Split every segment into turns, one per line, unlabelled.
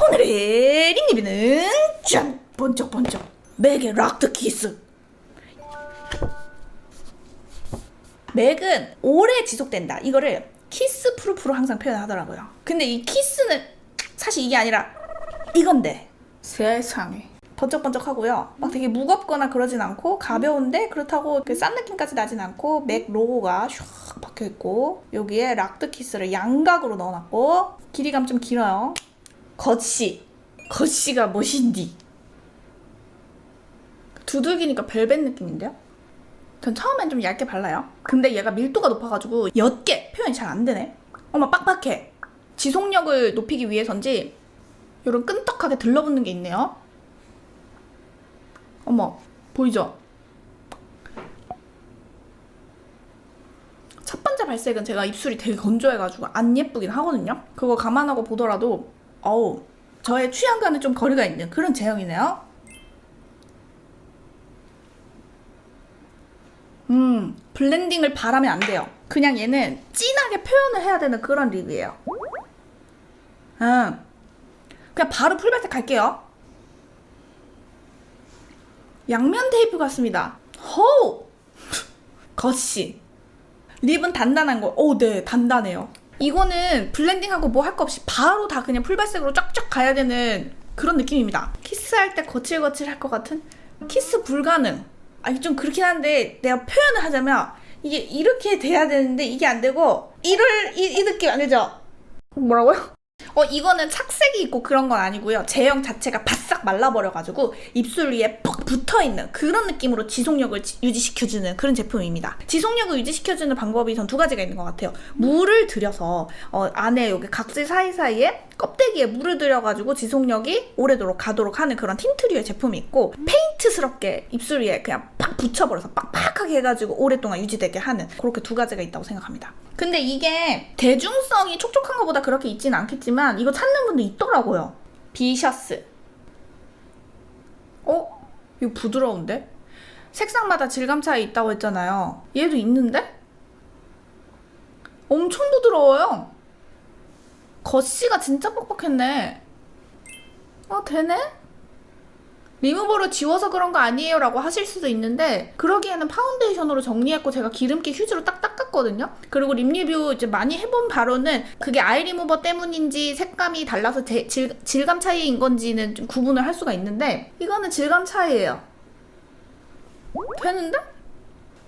오늘의 립리뷰는 짠! 번쩍번쩍 맥의 락드 키스. 맥은 오래 지속된다. 이거를 키스 프루프로 항상 표현하더라고요. 근데 이 키스는 사실 이게 아니라 이건데. 세상에 번쩍번쩍하고요. 막 되게 무겁거나 그러진 않고 가벼운데 그렇다고 그 싼 느낌까지 나진 않고 맥 로고가 슉 박혀있고 여기에 락드 키스를 양각으로 넣어놨고 길이감 좀 길어요. 겉씨 겉씨가 멋인디 두들기니까 벨벳 느낌인데요? 전 처음엔 좀 얇게 발라요. 근데 얘가 밀도가 높아가지고 옅게 표현이 잘 안 되네. 어머 빡빡해. 지속력을 높이기 위해서인지 요런 끈적하게 들러붙는 게 있네요 어머 보이죠? 첫 번째 발색은 제가 입술이 되게 건조해가지고 안 예쁘긴 하거든요? 그거 감안하고 보더라도 어우 저의 취향과는 좀 거리가 있는 그런 제형이네요. 음 블렌딩을 바라면 안 돼요. 그냥 얘는 진하게 표현을 해야 되는 그런 립이에요. 음 그냥 바로 풀발색 갈게요 양면 테이프 같습니다 호우 겉이 립은 단단한 거. 오, 네, 단단해요. 이거는 블렌딩하고 뭐 할 거 없이 바로 다 그냥 풀발색으로 쫙쫙 가야 되는 그런 느낌입니다. 키스할 때 거칠거칠 할 것 같은? 키스 불가능. 아, 이게 좀 그렇긴 한데 내가 표현을 하자면 이게 이렇게 돼야 되는데 이게 안 되고 이럴 이, 이 느낌 아니죠? 뭐라고요? 어 이거는 착색이 있고 그런 건 아니고요. 제형 자체가 바 싹 말라버려가지고 입술 위에 퍽 붙어있는 그런 느낌으로 지속력을 지- 유지시켜주는 그런 제품입니다. 지속력을 유지시켜주는 방법이 전 두 가지가 있는 것 같아요. 물을 들여서 어, 안에 여기 각질 사이사이에 껍데기에 물을 들여가지고 지속력이 오래도록 가도록 하는 그런 틴트류의 제품이 있고 페인트스럽게 입술 위에 그냥 팍 붙여버려서 빡빡하게 해가지고 오랫동안 유지되게 하는 그렇게 두 가지가 있다고 생각합니다. 근데 이게 대중성이 촉촉한 것보다 그렇게 있진 않겠지만 이거 찾는 분도 있더라고요. 비셔스. 어? 이거 부드러운데? 색상마다 질감 차이 있다고 했잖아요. 얘도 있는데? 엄청 부드러워요. 겉씨가 진짜 뻑뻑했네. 어, 되네? 리무버로 지워서 그런 거 아니에요 라고 하실 수도 있는데 그러기에는 파운데이션으로 정리했고 제가 기름기 휴지로 딱 닦았거든요 그리고 립 리뷰 이제 많이 해본 바로는 그게 아이 리무버 때문인지 색감이 달라서 제- 질, 질감 차이인 건지는 좀 구분을 할 수가 있는데 이거는 질감 차이예요 되는데?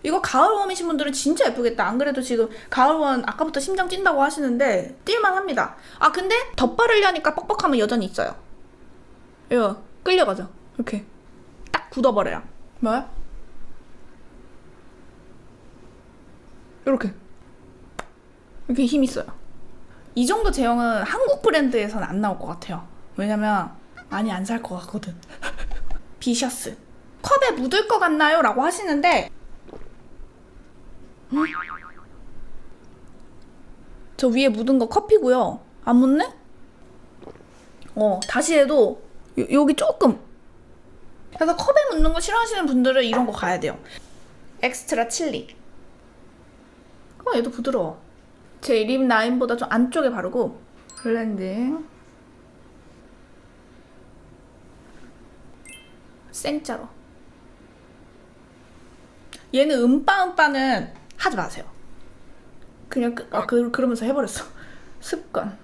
이거 가을웜이신 분들은 진짜 예쁘겠다. 안 그래도 지금 가을웜 아까부터 심장 찐다고 하시는데 뛸만 합니다. 아 근데 덧바르려니까 뻑뻑함은 여전히 있어요. 이거 끌려가죠. 이렇게 딱 굳어버려요. 뭐야? 이렇게 이렇게 힘 있어요. 이 정도 제형은 한국 브랜드에서는 안 나올 것 같아요. 왜냐면 많이 안 살 것 같거든. 비셔스. 컵에 묻을 것 같나요? 라고 하시는데 음? 저 위에 묻은 거 커피고요. 안 묻네? 어, 다시 해도 요, 여기 조금. 그래서 컵에 묻는 거 싫어하시는 분들은 이런 거 가야 돼요. 엑스트라 칠리. 어, 얘도 부드러워. 제 립 라인보다 좀 안쪽에 바르고 블렌딩. 생짜로. 얘는 음빠음빠는 하지 마세요. 그냥 그, 아, 그, 그러면서 해버렸어. 습관.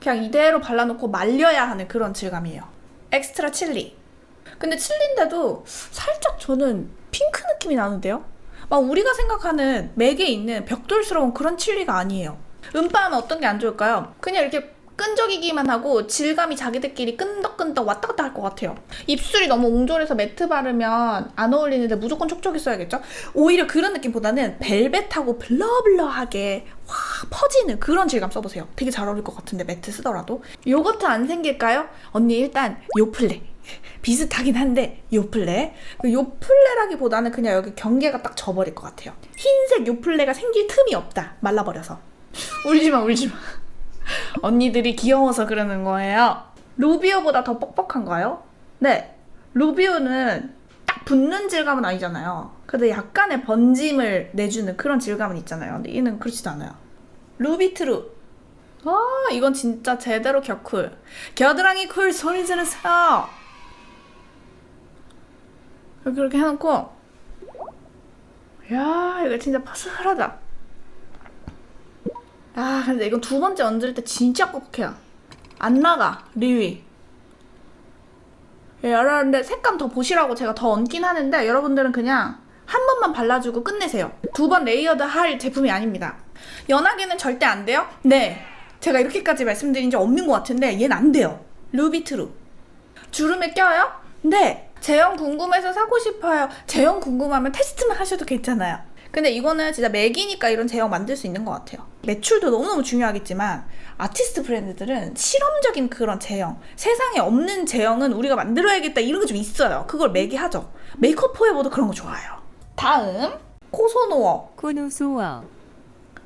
그냥 이대로 발라놓고 말려야 하는 그런 질감이에요. 엑스트라 칠리. 근데 칠리인데도 살짝 저는 핑크 느낌이 나는데요? 막 우리가 생각하는 맥에 있는 벽돌스러운 그런 칠리가 아니에요. 음파하면 어떤 게 안 좋을까요? 그냥 이렇게 끈적이기만 하고 질감이 자기들끼리 끈덕끈덕 왔다 갔다 할 것 같아요. 입술이 너무 옹졸해서 매트 바르면 안 어울리는데 무조건 촉촉이 써야겠죠? 오히려 그런 느낌보다는 벨벳하고 블러블러하게 확 퍼지는 그런 질감 써보세요. 되게 잘 어울릴 것 같은데 매트 쓰더라도. 요거트 안 생길까요? 언니 일단 요플레. 비슷하긴 한데 요플레. 그 요플레라기보다는 그냥 여기 경계가 딱 져버릴 것 같아요. 흰색 요플레가 생길 틈이 없다. 말라버려서. 울지마 울지마. 언니들이 귀여워서 그러는 거예요. 루비오보다 더 뻑뻑한가요? 네. 루비오는 딱 붙는 질감은 아니잖아요. 근데 약간의 번짐을 내주는 그런 질감은 있잖아요. 근데 얘는 그렇지도 않아요. 루비트루. 아 이건 진짜 제대로 격쿨 겨드랑이 쿨 소리 지르세요 이렇게 이렇게 해놓고 야 이거 진짜 파스하다. 아 근데 이건 두 번째 얹을 때 진짜 뻑해요. 안 나가 리위. 예, 여러분들 색감 더 보시라고 제가 더 얹긴 하는데 여러분들은 그냥 한 번만 발라주고 끝내세요. 두 번 레이어드 할 제품이 아닙니다. 연하게는 절대 안 돼요? 네. 제가 이렇게까지 말씀드린 적 없는 것 같은데 얘는 안 돼요. 루비트루. 주름에 껴요? 네 제형 궁금해서 사고 싶어요 제형 궁금하면 테스트만 하셔도 괜찮아요 근데 이거는 진짜 맥이니까 이런 제형 만들 수 있는 것 같아요 매출도 너무너무 중요하겠지만 아티스트 브랜드들은 실험적인 그런 제형 세상에 없는 제형은 우리가 만들어야겠다 이런 게 좀 있어요 그걸 맥이 하죠 메이크업 포에버도 그런 거 좋아요 다음 코소노어
코노소어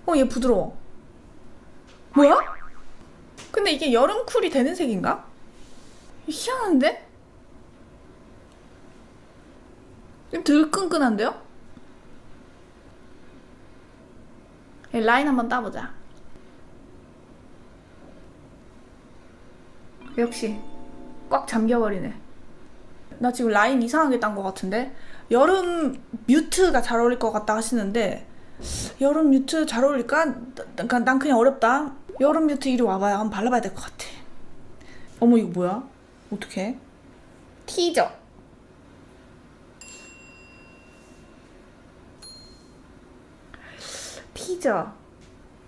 어, 얘 부드러워. 뭐야? 근데 이게 여름 쿨이 되는 색인가? 희한한데? 좀 들끈끈한데요? 이 라인 한번 따보자. 역시 꽉 잠겨버리네. 나 지금 라인 이상하게 딴 것 같은데? 여름 뮤트가 잘 어울릴 것 같다 하시는데 여름 뮤트 잘 어울릴까? 나- 난, 난 그냥 어렵다. 여름 뮤트 이리 와봐요. 한번 발라봐야 될 것 같아. 어머 이거 뭐야? 어떡해? 티저. 티저.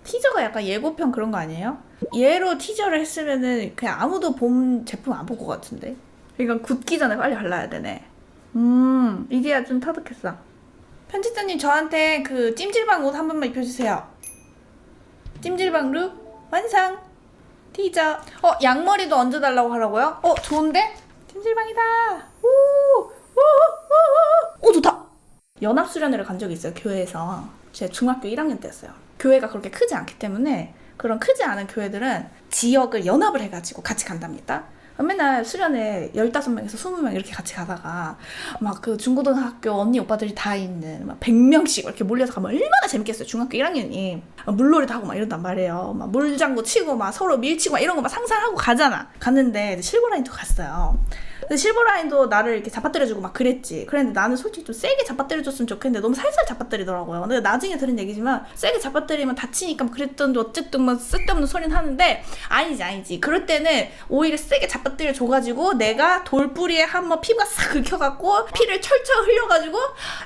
티저가 약간 예고편 그런 거 아니에요? 얘로 티저를 했으면은 그냥 아무도 봄 제품 안 볼 것 같은데. 이건 굳기 전에 빨리 발라야 되네. 음, 이제야 좀 터득했어. 편집자님 저한테 그 찜질방 옷 한 번만 입혀주세요. 찜질방 룩 완성. 티저. 어 양머리도 얹어달라고 하라고요? 어 좋은데? 찜질방이다. 오, 오, 오, 오, 오 좋다. 연합 수련회를 간 적이 있어요 교회에서. 제가 중학교 1학년 때였어요. 교회가 그렇게 크지 않기 때문에 그런 크지 않은 교회들은 지역을 연합을 해가지고 같이 간답니다. 맨날 수련회 15명에서 20명 이렇게 같이 가다가 막 그 중고등학교 언니 오빠들이 다 있는 막 100명씩 이렇게 몰려서 가면 얼마나 재밌겠어요. 중학교 1학년이 물놀이도 하고 막 이런단 말이에요. 막 물장구 치고 막 서로 밀치고 막 이런 거 막 상상하고 가잖아. 갔는데 실버라인도 갔어요. 근데 실버라인도 나를 이렇게 잡아뜨려주고 막 그랬지. 그랬는데 나는 솔직히 좀 세게 잡아뜨려줬으면 좋겠는데 너무 살살 잡아뜨리더라고요. 근데 나중에 들은 얘기지만 세게 잡아뜨리면 다치니까 뭐 그랬던 어쨌든 뭐 쓸데없는 소리는 하는데 아니지 아니지. 그럴 때는 오히려 세게 잡아뜨려 줘가지고 내가 돌뿌리에 한번 피부가 싹 긁혀갖고 피를 철철 흘려가지고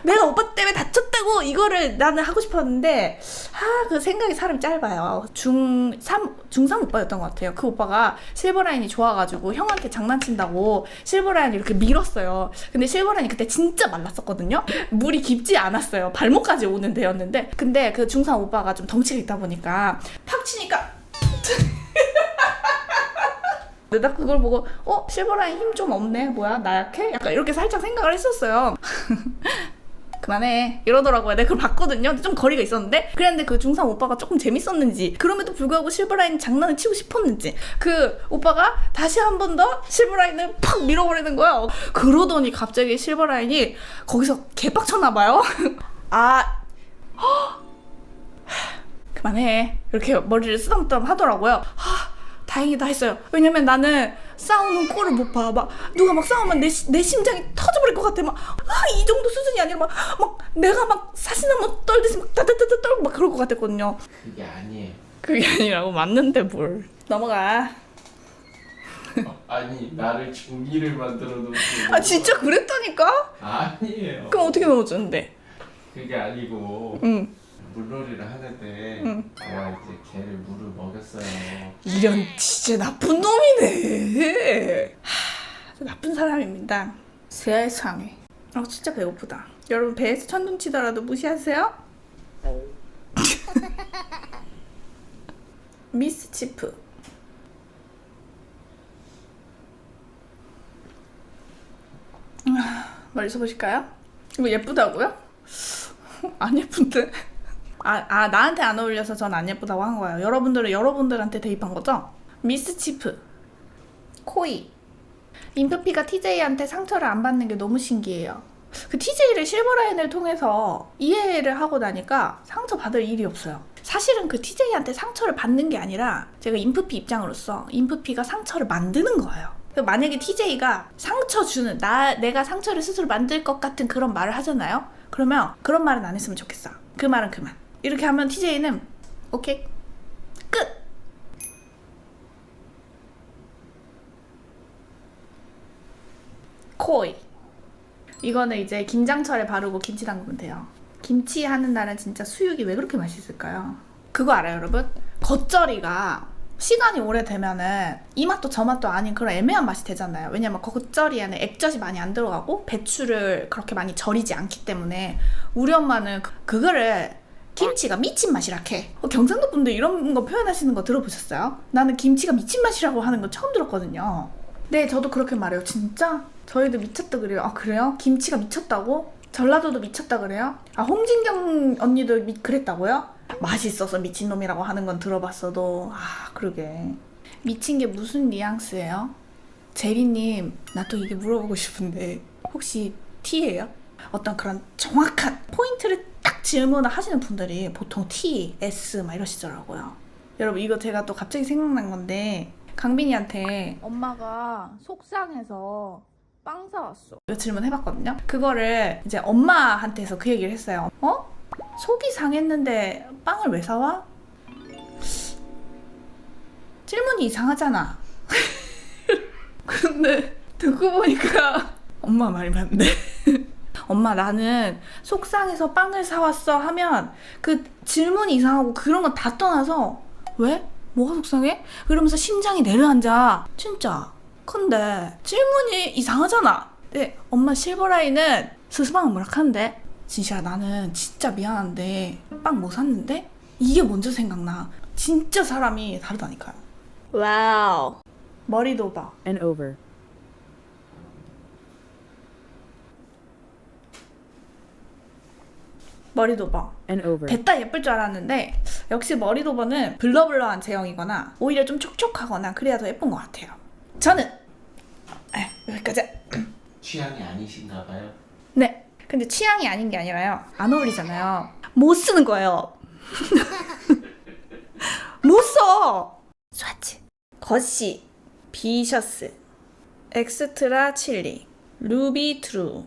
내가 오빠 때문에 다쳤다고 이거를 나는 하고 싶었는데 아 그 생각이 사람이 짧아요. 중3 중3 오빠였던 것 같아요. 그 오빠가 실버라인이 좋아가지고 형한테 장난친다고 실버라인을 이렇게 밀었어요. 근데 실버라인이 그때 진짜 말랐었거든요. 물이 깊지 않았어요. 발목까지 오는 데였는데 근데 그 중3 오빠가 좀 덩치가 있다 보니까 팍 치니까 근데 나 그걸 보고 어 실버라인 힘 좀 없네 뭐야 나 약해 약간 이렇게 살짝 생각을 했었어요 그만해. 이러더라고요. 내가 그걸 봤거든요. 근데 좀 거리가 있었는데? 그랬는데 그 중3 오빠가 조금 재밌었는지 그럼에도 불구하고 실버라인 장난을 치고 싶었는지 그 오빠가 다시 한 번 더 실버라인을 팍 밀어버리는 거야. 그러더니 갑자기 실버라인이 거기서 개빡쳤나 봐요. 아 그만해. 이렇게 머리를 쓰담쓰담 하더라고요. 하, 다행이다 했어요. 왜냐면 나는 싸우는 꼴을 못 봐. 막 누가 막 싸우면 내, 시- 내 심장이 터져버릴 것 같아. 막이 정도 수준이 아니라 막, 막 내가 막 사시나무 떨듯이 막 따따따따 떨고 막 그럴 것 같았거든요.
그게 아니에요.
그게 아니라고 맞는데 뭘. 넘어가.
어, 아니 나를 종이를 만들어 놓고.
아 진짜 그랬다니까?
아니에요.
그럼 어떻게 넘어졌는데?
그게 아니고
응.
물놀이를 하는데
응.
제가 이제 개를 물을 먹였어요.
이런 진짜 나쁜 놈이네. 하, 나쁜 사람입니다. 세상에. 아 진짜 배고프다. 여러분 배에서 천둥 치더라도 무시하세요. 미스 치프. 아, 멀리서 보실까요? 이거 예쁘다고요? 안 예쁜데? 아, 아 나한테 안 어울려서 전 안 예쁘다고 한 거예요. 여러분들은 여러분들한테 대입한 거죠? 미스 치프 코이 인프피가 TJ한테 상처를 안 받는 게 너무 신기해요. 그 TJ를 실버라인을 통해서 이해를 하고 나니까 상처 받을 일이 없어요. 사실은 그 TJ한테 상처를 받는 게 아니라 제가 인프피 입장으로서 인프피가 상처를 만드는 거예요. 그러니까 만약에 TJ가 상처 주는 나 내가 상처를 스스로 만들 것 같은 그런 말을 하잖아요. 그러면 그런 말은 안 했으면 좋겠어. 그 말은 그만. 이렇게 하면 TJ는 오케이 끝. 코이. 이거는 이제 김장철에 바르고 김치 담그면 돼요. 김치 하는 날은 진짜 수육이 왜 그렇게 맛있을까요? 그거 알아요, 여러분? 겉절이가 시간이 오래되면은 이 맛도 저 맛도 아닌 그런 애매한 맛이 되잖아요. 왜냐면 겉절이에는 액젓이 많이 안 들어가고 배추를 그렇게 많이 절이지 않기 때문에 우리 엄마는 그- 그거를 김치가 미친 맛이라케. 어, 경상도 분들 이런 거 표현하시는 거 들어보셨어요? 나는 김치가 미친 맛이라고 하는 거 처음 들었거든요. 네, 저도 그렇게 말해요. 진짜? 저희도 미쳤다 그래요. 아, 그래요? 김치가 미쳤다고? 전라도도 미쳤다 그래요? 아, 홍진경 언니도 미, 그랬다고요? 맛있어서 미친놈이라고 하는 건 들어봤어도, 아, 그러게. 미친 게 무슨 뉘앙스예요? 제리님, 나 또 이게 물어보고 싶은데, 혹시 T예요? 어떤 그런 정확한 포인트를 딱 질문을 하시는 분들이 보통 T, S 막 이러시더라고요. 여러분, 이거 제가 또 갑자기 생각난 건데, 강빈이한테
엄마가 속상해서 빵 사왔어.
이거 질문 해봤거든요. 그거를 이제 엄마한테서 그 얘기를 했어요. 어? 속이 상했는데 빵을 왜 사와? 질문이 이상하잖아. 근데 듣고 보니까 엄마 말이 맞네. 엄마 나는 속상해서 빵을 사왔어 하면 그 질문이 이상하고 그런 건 다 떠나서 왜? 뭐가 속상해? 그러면서 심장이 내려앉아. 진짜. 근데 질문이 이상하잖아. 근데 엄마 실버라인은 스스방은 뭐라 하는데 진시야 나는 진짜 미안한데 빵뭐 샀는데 이게 먼저 생각나. 진짜 사람이 다르다니까요. 와우. 머리도 봐.
and over.
머리도 봐.
and over.
됐다 예쁠 줄 알았는데 역시 머리 도버는 블러블러한 제형이거나 오히려 좀 촉촉하거나 그래야 더 예쁜 것 같아요. 저는 에, 여기까지.
취향이 아니신가 봐요.
네. 근데 취향이 아닌 게 아니라요. 안 어울리잖아요. 못 쓰는 거예요. 못 써. 스와치. 거시. 비셔스. 엑스트라 칠리. 루비 트루.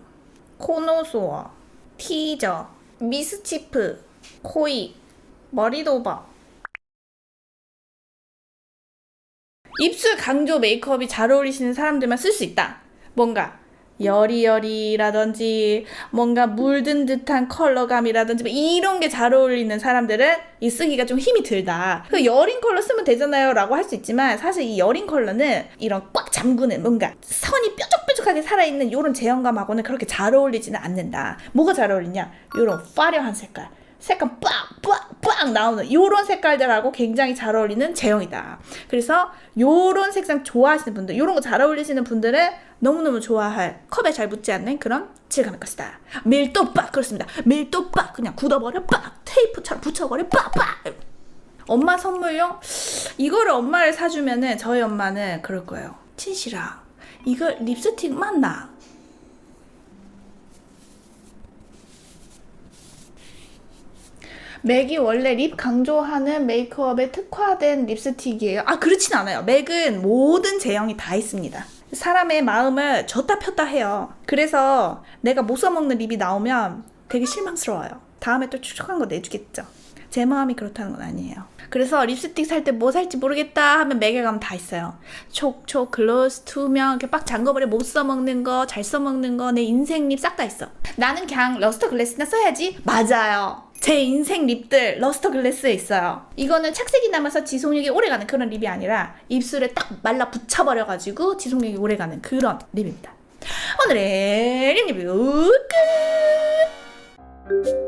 코노소어. 티저. 미스치프. 코이. 머리도버. 입술 강조 메이크업이 잘 어울리시는 사람들만 쓸 수 있다. 뭔가 여리여리라든지 뭔가 물든 듯한 컬러감이라든지 뭐 이런 게 잘 어울리는 사람들은 이 쓰기가 좀 힘이 들다. 그 여린 컬러 쓰면 되잖아요 라고 할 수 있지만 사실 이 여린 컬러는 이런 꽉 잠그는 뭔가 선이 뾰족뾰족하게 살아있는 이런 제형감하고는 그렇게 잘 어울리지는 않는다. 뭐가 잘 어울리냐? 이런 화려한 색깔. 색감 빡빡빡 나오는 요런 색깔들하고 굉장히 잘 어울리는 제형이다. 그래서 요런 색상 좋아하시는 분들, 요런 거 잘 어울리시는 분들은 너무너무 좋아할 컵에 잘 붙지 않는 그런 질감일 것이다. 밀도 빡 그렇습니다. 밀도 빡 그냥 굳어버려 빡 테이프처럼 붙여버려 빡빡. 엄마 선물용 이거를 엄마를 사주면은 저희 엄마는 그럴 거예요. 친실아 이거 립스틱 맞나? 맥이 원래 립 강조하는 메이크업에 특화된 립스틱이에요. 아, 그렇진 않아요. 맥은 모든 제형이 다 있습니다. 사람의 마음을 줬다 폈다 해요. 그래서 내가 못 써먹는 립이 나오면 되게 실망스러워요. 다음에 또 촉촉한 거 내주겠죠. 제 마음이 그렇다는 건 아니에요. 그래서 립스틱 살 때 뭐 살지 모르겠다 하면 맥에 가면 다 있어요. 촉촉, 글로스, 투명, 이렇게 빡 잠궈버려 못 써먹는 거, 잘 써먹는 거, 내 인생 립 싹 다 있어. 나는 그냥 러스터 글래스나 써야지. 맞아요. 제 인생 립들 러스터 글래스에 있어요. 이거는 착색이 남아서 지속력이 오래가는 그런 립이 아니라 입술에 딱 말라 붙여버려가지고 지속력이 오래가는 그런 립입니다. 오늘의 립 리뷰 끝!